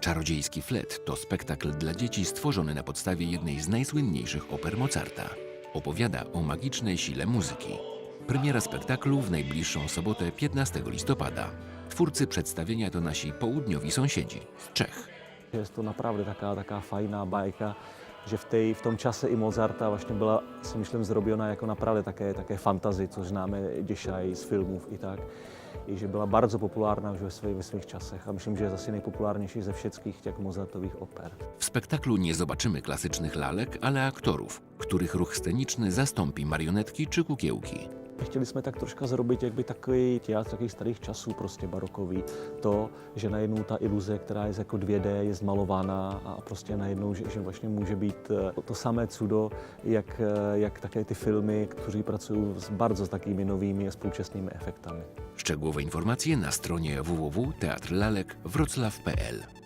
Czarodziejski flet to spektakl dla dzieci stworzony na podstawie jednej z najsłynniejszych oper Mozarta. Opowiada o magicznej sile muzyki. Premiera spektaklu w najbliższą sobotę 15 listopada. Twórcy przedstawienia to nasi południowi sąsiedzi z Czech. Je to naprawdę taká, taká fajná bajka, že v, tej, v tom čase i Mozarta vlastně byla, si myslím, zrobiona jako naprawdę také, také fantazy, což známe děšaj z filmů i tak. I že byla bardzo populárna už ve, svých, ve svých časech a myslím, že je zase nejpopulárnější ze všech těch Mozartových oper. W spektaklu nie zobaczymy klasycznych lalek, ale aktorów, których ruch sceniczny zastąpi marionetki czy kukiełki. Chtěli jsme tak troška zrobit jakby takový teatr takových starých časů, prostě barokový. To, že najednou ta iluze, která je jako 2D, je zmalována a prostě najednou, že, že vlastně může být eh, to samé cudo, jak, eh, jak také ty filmy, kteří pracují s bardzo takými novými a spoučasnými efektami. Szczegółowe informacje na stronie www.teatrlalek.wroclaw.pl